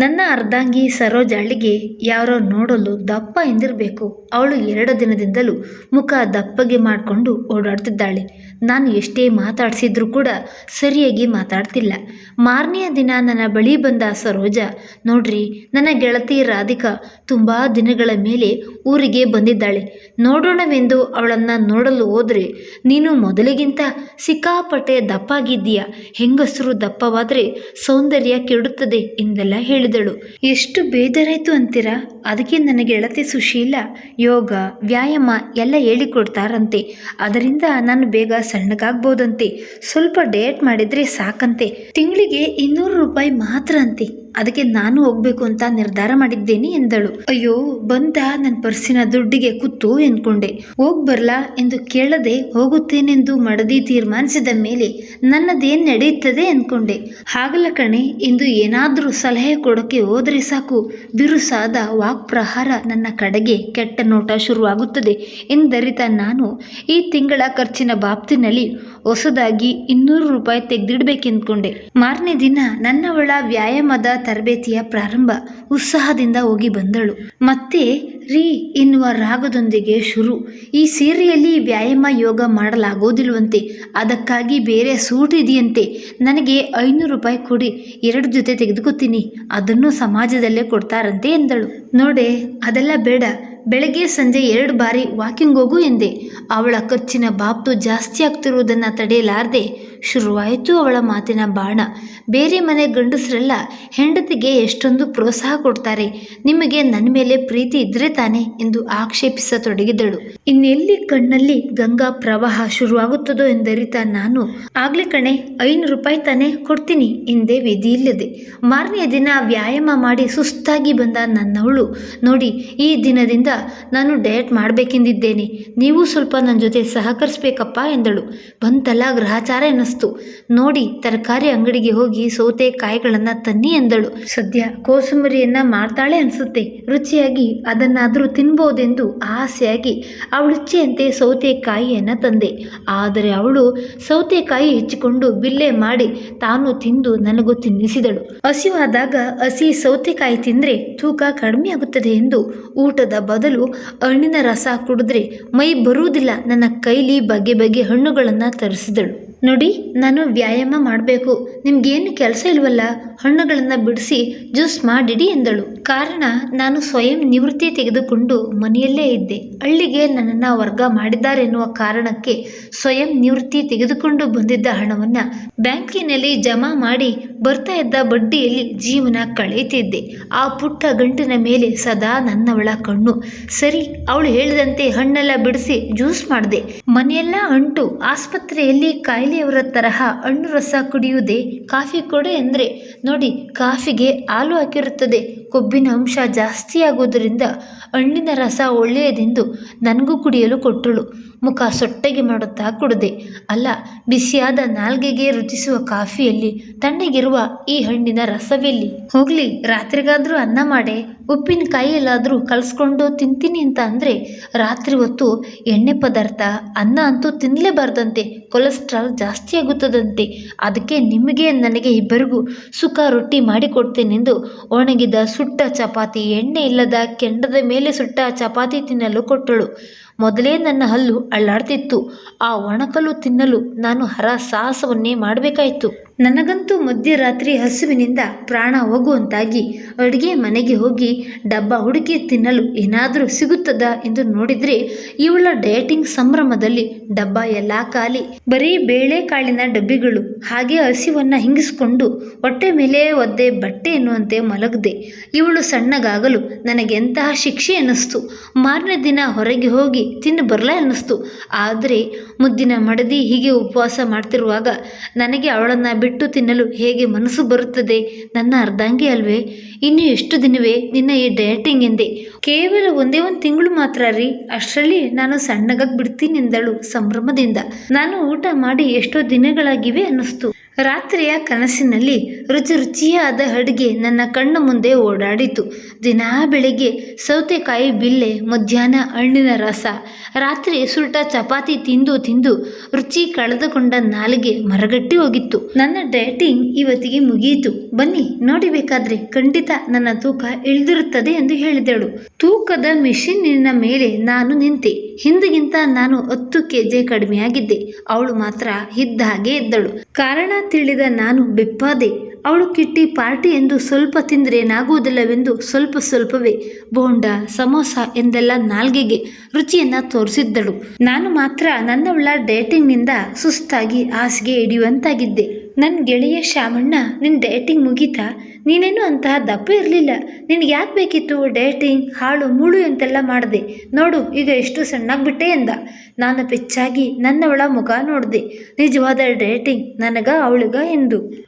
ನನ್ನ ಅರ್ಧಾಂಗಿ ಸರೋಜಾಳಿಗೆ ಯಾರೋ ನೋಡಲು ದಪ್ಪ ಎಂದಿರಬೇಕು. ಅವಳು ಎರಡು ದಿನದಿಂದಲೂ ಮುಖ ದಪ್ಪಗೆ ಮಾಡಿಕೊಂಡು ಓಡಾಡ್ತಿದ್ದಾಳೆ. ನಾನು ಎಷ್ಟೇ ಮಾತಾಡಿಸಿದ್ರೂ ಕೂಡ ಸರಿಯಾಗಿ ಮಾತಾಡ್ತಿಲ್ಲ. ಮಾರನೆಯ ದಿನ ನನ್ನ ಬಳಿ ಬಂದ ಸರೋಜ, ನೋಡ್ರಿ, ನನ್ನ ಗೆಳತಿ ರಾಧಿಕಾ ತುಂಬ ದಿನಗಳ ಮೇಲೆ ಊರಿಗೆ ಬಂದಿದ್ದಾಳೆ. ನೋಡೋಣವೆಂದು ಅವಳನ್ನು ನೋಡಲು ಹೋದರೆ, ನೀನು ಮೊದಲಿಗಿಂತ ಸಿಕ್ಕಾಪಟ್ಟೆ ದಪ್ಪಾಗಿದ್ದೀಯ? ಹೆಂಗಸರು ದಪ್ಪವಾದರೆ ಸೌಂದರ್ಯ ಕೆಡುತ್ತದೆ ಎಂದೆಲ್ಲ ಹೇಳಿದಳು. ಎಷ್ಟು ಬೇಜಾರಾಯಿತು ಅಂತೀರಾ? ಅದಕ್ಕೆ ನನ್ನ ಗೆಳತಿ ಸುಶೀಲ ಯೋಗ, ವ್ಯಾಯಾಮ ಎಲ್ಲ ಹೇಳಿಕೊಡ್ತಾರಂತೆ. ಅದರಿಂದ ನಾನು ಬೇಗ ಸಣ್ಣಗಾಗ್ಬೋದಂತೆ. ಸ್ವಲ್ಪ ಡಯಟ್ ಮಾಡಿದ್ರೆ ಸಾಕಂತೆ. ತಿಂಗಳಿಗೆ ಇನ್ನೂರು ರೂಪಾಯಿ ಮಾತ್ರ ಅಂತೆ. ಅದಕ್ಕೆ ನಾನು ಹೋಗ್ಬೇಕು ಅಂತ ನಿರ್ಧಾರ ಮಾಡಿದ್ದೇನೆ ಎಂದಳು. ಅಯ್ಯೋ ಬಂದ ನನ್ನ ಪರ್ಸಿನ ದುಡ್ಡಿಗೆ ಕುತ್ತು ಎನ್ಕೊಂಡೆ ಹೋಗ್ ಬರ್ಲಾ ಎಂದು ಕೇಳದೆ ಹೋಗುತ್ತೇನೆಂದು ಮಡದಿ ತೀರ್ಮಾನಿಸಿದ ಮೇಲೆ ನನ್ನದೇನ್ ನಡೆಯುತ್ತದೆ ಅನ್ಕೊಂಡೆ ಹಾಗಲ ಕಣೆ ಎಂದು ಏನಾದರೂ ಸಲಹೆ ಕೊಡಕ್ಕೆ ಹೋದರೆ ಸಾಕು. ಬಿರುಸಾದ ವಾಕ್ ಪ್ರಹಾರ ನನ್ನ ಕಡೆಗೆ ಕೆಟ್ಟ ನೋಟ ಶುರುವಾಗುತ್ತದೆ ಎಂದರಿತ ನಾನು ಈ ತಿಂಗಳ ಖರ್ಚಿನ ಬಾಪ್ತಿನಲ್ಲಿ ಹೊಸದಾಗಿ ಇನ್ನೂರು ರೂಪಾಯಿ ತೆಗೆದಿಡ್ಬೇಕೆಂದ್ಕೊಂಡೆ. ಮಾರನೇ ದಿನ ನನ್ನವಳ ವ್ಯಾಯಾಮದ ತರಬೇತಿಯ ಪ್ರಾರಂಭ ಉತ್ಸಾಹದಿಂದ ಹೋಗಿ ಬಂದಳು. ಮತ್ತೆ ರೀ ಎನ್ನುವ ರಾಗದೊಂದಿಗೆ ಶುರು. ಈ ಸೀರೆಯಲ್ಲಿ ವ್ಯಾಯಾಮ, ಯೋಗ ಮಾಡಲಾಗೋದಿಲ್ವಂತೆ ಅದಕ್ಕಾಗಿ ಬೇರೆ ಸೂಟ್ ಇದೆಯಂತೆ. ನನಗೆ ಐನೂರು ರೂಪಾಯಿ ಕೊಡಿ. ಎರಡು ಜೊತೆ ತೆಗೆದುಕೊತೀನಿ. ಅದನ್ನು ಸಮಾಜದಲ್ಲೇ ಕೊಡ್ತಾರಂತೆ ಎಂದಳು. ನೋಡೆ, ಅದೆಲ್ಲ ಬೇಡ. ಬೆಳಗ್ಗೆ ಸಂಜೆ ಎರಡು ಬಾರಿ ವಾಕಿಂಗ್ ಹೋಗು ಎಂದೆ. ಅವಳ ಖರ್ಚಿನ ಬಾಬ್ತು ಜಾಸ್ತಿ ಆಗ್ತಿರುವುದನ್ನು ತಡೆಯಲಾರದೆ ಶುರುವಾಯಿತು ಅವಳ ಮಾತಿನ ಬಾಣ. ಬೇರೆ ಮನೆ ಗಂಡಸರೆಲ್ಲ ಹೆಂಡತಿಗೆ ಎಷ್ಟೊಂದು ಪ್ರೋತ್ಸಾಹ ಕೊಡ್ತಾರೆ. ನಿಮಗೆ ನನ್ನ ಮೇಲೆ ಪ್ರೀತಿ ಇದ್ರೆ ತಾನೆ ಎಂದು ಆಕ್ಷೇಪಿಸತೊಡಗಿದಳು. ಇನ್ನೆಲ್ಲಿ ಕಣ್ಣಲ್ಲಿ ಗಂಗಾ ಪ್ರವಾಹ ಶುರುವಾಗುತ್ತದೋ ಎಂದರಿತ ನಾನು, ಆಗ್ಲಿ ಕಣೆ ಐನೂರು ರೂಪಾಯಿ ತಾನೆ ಕೊಡ್ತೀನಿ ಎಂದೇ ವಿಧಿ ಇಲ್ಲದೆ ಮಾರನೆಯ ದಿನ ವ್ಯಾಯಾಮ ಮಾಡಿ ಸುಸ್ತಾಗಿ ಬಂದ ನನ್ನವಳು. ನೋಡಿ, ಈ ದಿನದಿಂದ ನಾನು ಡಯಟ್ ಮಾಡಬೇಕೆಂದಿದ್ದೇನೆ. ನೀವು ಸ್ವಲ್ಪ ನನ್ನ ಜೊತೆ ಸಹಕರಿಸ್ಬೇಕಪ್ಪ ಎಂದಳು. ಬಂತಲ್ಲ ಗ್ರಹಚಾರ ಎನ್ನಿಸ್ತು. ನೋಡಿ, ತರಕಾರಿ ಅಂಗಡಿಗೆ ಹೋಗಿ ಸೌತೆಕಾಯಿಗಳನ್ನು ತನ್ನಿ ಎಂದಳು. ಸದ್ಯ ಕೋಸಂಬರಿಯನ್ನ ಮಾಡ್ತಾಳೆ ಅನಿಸುತ್ತೆ. ರುಚಿಯಾಗಿ ಅದನ್ನಾದರೂ ತಿನ್ಬೋದೆಂದು ಆಸೆಯಾಗಿ ಅವಳಿಚ್ಛೆಯಂತೆ ಸೌತೆಕಾಯಿಯನ್ನು ತಂದೆ. ಆದರೆ ಅವಳು ಸೌತೆಕಾಯಿ ಹೆಚ್ಚಿಕೊಂಡು ಬಿಲ್ಲೆ ಮಾಡಿ ತಾನು ತಿಂದು ನನಗೂ ತಿನ್ನಿಸಿದಳು. ಹಸಿವಾದಾಗ ಹಸಿ ಸೌತೆಕಾಯಿ ತಿಂದರೆ ತೂಕ ಕಡಿಮೆ ಆಗುತ್ತದೆ ಎಂದು ಊಟದ ಬದಲು ಹಣ್ಣಿನ ರಸ ಕುಡಿದ್ರೆ ಮೈ ಬರುವುದಿಲ್ಲ. ನನ್ನ ಕೈಲಿ ಬಗೆ ಬಗೆ ಹಣ್ಣುಗಳನ್ನು ತರಿಸಿದಳು. ನೋಡಿ, ನಾನು ವ್ಯಾಯಾಮ ಮಾಡಬೇಕು. ನಿಮಗೇನು ಕೆಲಸ ಇಲ್ವಲ್ಲ? ಹಣ್ಣುಗಳನ್ನು ಬಿಡಿಸಿ ಜ್ಯೂಸ್ ಮಾಡಿಡಿ ಎಂದಳು. ಕಾರಣ, ನಾನು ಸ್ವಯಂ ನಿವೃತ್ತಿ ತೆಗೆದುಕೊಂಡು ಮನೆಯಲ್ಲೇ ಇದ್ದೆ. ಹಳ್ಳಿಗೆ ನನ್ನನ್ನು ವರ್ಗ ಮಾಡಿದ್ದಾರೆನ್ನುವ ಕಾರಣಕ್ಕೆ ಸ್ವಯಂ ನಿವೃತ್ತಿ ತೆಗೆದುಕೊಂಡು ಬಂದಿದ್ದ ಹಣವನ್ನು ಬ್ಯಾಂಕಿನಲ್ಲಿ ಜಮಾ ಮಾಡಿ ಬರ್ತಾ ಇದ್ದ ಬಡ್ಡಿಯಲ್ಲಿ ಜೀವನ ಕಳೆಯುತ್ತಿದ್ದೆ. ಆ ಪುಟ್ಟ ಗಂಟಿನ ಮೇಲೆ ಸದಾ ನನ್ನವಳ ಕಣ್ಣು. ಸರಿ, ಅವಳು ಹೇಳಿದಂತೆ ಹಣ್ಣೆಲ್ಲ ಬಿಡಿಸಿ ಜ್ಯೂಸ್ ಮಾಡಿದೆ. ಮನೆಯೆಲ್ಲ ಅಂಟು, ಆಸ್ಪತ್ರೆಯಲ್ಲಿ ಕಾಯಿಲೆಯವರ ತರಹ ಹಣ್ಣು ರಸ ಕುಡಿಯುವುದೇ ಕಾಫಿ ಕೊಡೆ ಎಂದರೆ ನೋಡಿ ಕಾಫಿಗೆ ಹಾಲು ಹಾಕಿರುತ್ತದೆ. ಕೊಬ್ಬಿನ ಅಂಶ ಜಾಸ್ತಿ ಆಗುವುದರಿಂದ ಹಣ್ಣಿನ ರಸ ಒಳ್ಳೆಯದೆಂದು ನನಗೂ ಕುಡಿಯಲು ಕೊಟ್ಟಳು ಮುಖ ಸೊಟ್ಟಗೆ ಮಾಡುತ್ತಾ ಕುಡಿದೆ. ಅಲ್ಲ, ಬಿಸಿಯಾದ ನಾಲ್ಗೆಗೆ ರುಚಿಸುವ ಕಾಫಿಯಲ್ಲಿ ತಣ್ಣಗಿರುವ ಈ ಹಣ್ಣಿನ ರಸವೆಲ್ಲಿ? ಹೋಗ್ಲಿ, ರಾತ್ರಿಗಾದರೂ ಅನ್ನ ಮಾಡೆ. ಉಪ್ಪಿನಕಾಯಿ ಎಲ್ಲಾದರೂ ಕಲಸ್ಕೊಂಡು ತಿಂತೀನಿ ಅಂತ ಅಂದರೆ ರಾತ್ರಿ ಹೊತ್ತು ಎಣ್ಣೆ ಪದಾರ್ಥ, ಅನ್ನ ಅಂತೂ ತಿನ್ನಲೇಬಾರ್ದಂತೆ ಕೊಲೆಸ್ಟ್ರಾಲ್ ಜಾಸ್ತಿ ಆಗುತ್ತದಂತೆ. ಅದಕ್ಕೆ ನಿಮಗೆ, ನನಗೆ ಇಬ್ಬರಿಗೂ ಸುಖ ರೊಟ್ಟಿ ಮಾಡಿಕೊಡ್ತೇನೆಂದು ಒಣಗಿದ ಸುಟ್ಟ ಚಪಾತಿ ಎಣ್ಣೆ ಇಲ್ಲದ ಕೆಂಡದ ಮೇಲೆ ಸುಟ್ಟ ಚಪಾತಿ ತಿನ್ನಲು ಕೊಟ್ಟಳು. ಮೊದಲೇ ನನ್ನ ಹಲ್ಲು ಅಳ್ಳಾಡ್ತಿತ್ತು. ಆ ಒಣಕಲ್ಲು ತಿನ್ನಲು ನಾನು ಹರ ಸಾಹಸವನ್ನೇ ಮಾಡಬೇಕಾಯಿತು. ನನಗಂತೂ ಮಧ್ಯರಾತ್ರಿ ಹಸುವಿನಿಂದ ಪ್ರಾಣ ಹೋಗುವಂತಾಗಿ ಅಡುಗೆ ಮನೆಗೆ ಹೋಗಿ ಡಬ್ಬ ಹುಡುಕಿ ತಿನ್ನಲು ಏನಾದರೂ ಸಿಗುತ್ತದಾ ಎಂದು ನೋಡಿದರೆ ಇವಳ ಡಯಟಿಂಗ್ ಸಂಭ್ರಮದಲ್ಲಿ ಡಬ್ಬ ಎಲ್ಲ ಖಾಲಿ. ಬರೀ ಬೇಳೆಕಾಳಿನ ಡಬ್ಬಿಗಳು, ಹಾಗೆ ಹಸಿವನ್ನು ಹಿಂಗಿಸಿಕೊಂಡು ಹೊಟ್ಟೆ ಮೇಲೆ ಒದ್ದೆ ಬಟ್ಟೆ ಎನ್ನುವಂತೆ ಮಲಗದೆ. ಇವಳು ಸಣ್ಣಗಾಗಲು ನನಗೆಂತಹ ಶಿಕ್ಷೆ ಅನ್ನಿಸ್ತು. ಮಾರನೇ ದಿನ ಹೊರಗೆ ಹೋಗಿ ತಿಂದು ಬರಲ ಅನ್ನಿಸ್ತು. ಆದರೆ ಮುದ್ದಿನ ಮಡದಿ ಹೀಗೆ ಉಪವಾಸ ಮಾಡ್ತಿರುವಾಗ ನನಗೆ ಅವಳನ್ನು ಬಿಟ್ಟು ತಿನ್ನಲು ಹೇಗೆ ಮನಸ್ಸು ಬರುತ್ತದೆ ನನ್ನ ಅರ್ಧಾಂಗಿ ಅಲ್ವೇ? ಇನ್ನು ಎಷ್ಟು ದಿನವೇ ನಿನ್ನ ಈ ಡಯಟಿಂಗ್ ಎಂದೆ? ಕೇವಲ ಒಂದೇ ಒಂದು ತಿಂಗಳು ಮಾತ್ರ ರೀ. ಅಷ್ಟರಲ್ಲಿ ನಾನು ಸಣ್ಣಗಾಗಿ ಬಿಡ್ತೀನಿ ಎಂದಳು ಸಂಭ್ರಮದಿಂದ. ನಾನು ಊಟ ಮಾಡಿ ಎಷ್ಟೋ ದಿನಗಳಾಗಿವೆ ಅನ್ನಿಸ್ತು. ರಾತ್ರಿಯ ಕನಸಿನಲ್ಲಿ ರುಚಿ ರುಚಿಯಾದ ಅಡುಗೆ ನನ್ನ ಕಣ್ಣು ಮುಂದೆ ಓಡಾಡಿತು. ದಿನಾ ಬೆಳಿಗ್ಗೆ ಸೌತೆಕಾಯಿ ಬಿಲ್ಲೆ, ಮಧ್ಯಾಹ್ನ ಹಣ್ಣಿನ ರಸ, ರಾತ್ರಿ ಸುಲ್ಟ ಚಪಾತಿ ತಿಂದು ತಿಂದು ರುಚಿ ಕಳೆದುಕೊಂಡ ನಾಲಿಗೆ ಮರಗಟ್ಟಿ ಹೋಗಿತ್ತು. ನನ್ನ ಡಯಟಿಂಗ್ ಇವತ್ತಿಗೆ ಮುಗಿಯಿತು. ಬನ್ನಿ, ನೋಡಿಬೇಕಾದ್ರೆ ಖಂಡಿತ ನನ್ನ ತೂಕ ಇಳಿದಿರುತ್ತದೆ ಎಂದು ಹೇಳಿದಳು. ತೂಕದ ಮಿಷಿನ್ನಿನ ಮೇಲೆ ನಾನು ನಿಂತೆ. ಹಿಂದಿಗಿಂತ ನಾನು ಹತ್ತು ಕೆಜಿ ಕಡಿಮೆಯಾಗಿದ್ದೆ. ಅವಳು ಮಾತ್ರ ಇದ್ದ ಹಾಗೆ ಇದ್ದಳು. ಕಾರಣ ತಿಳಿದ ನಾನು ಬೆಪ್ಪಾದೆ. ಅವಳು ಕಿಟ್ಟಿ ಪಾರ್ಟಿ ಎಂದು ಸ್ವಲ್ಪ ತಿಂದರೇನಾಗುವುದಿಲ್ಲವೆಂದು ಸ್ವಲ್ಪ ಸ್ವಲ್ಪವೇ. ಬೋಂಡ, ಸಮೋಸ ಎಂದೆಲ್ಲ ನಾಲ್ಗೆಗೆ ರುಚಿಯನ್ನ ತೋರಿಸಿದ್ದಳು. ನಾನು ಮಾತ್ರ ನನ್ನವಳ ಡೇಟಿಂಗ್ನಿಂದ ಸುಸ್ತಾಗಿ ಹಾಸಿಗೆ ಹಿಡಿಯುವಂತಾಗಿದ್ದೆ. ನನ್ನ ಗೆಳೆಯ ಶಾಮಣ್ಣ ನಿನ್ನ ಡೇಟಿಂಗ್ ಮುಗೀತಾ? ನೀನೇನು ಅಂತಹ ದಪ್ಪ ಇರಲಿಲ್ಲ. ನಿನಗೆ ಯಾಕೆ ಬೇಕಿತ್ತು ಡೇಟಿಂಗ್? ಹಾಳು, ಮುಳು ಅಂತೆಲ್ಲ ಮಾಡಿದೆ. ನೋಡು, ಈಗ ಎಷ್ಟು ಸಣ್ಣಾಗ್ಬಿಟ್ಟೆ ಎಂದ. ನಾನು ಪೆಚ್ಚಾಗಿ ನನ್ನವಳ ಮುಖ ನೋಡಿದೆ. ನಿಜವಾದ ಡೇಟಿಂಗ್ ನನಗ ಅವಳಿಗ ಎಂದು.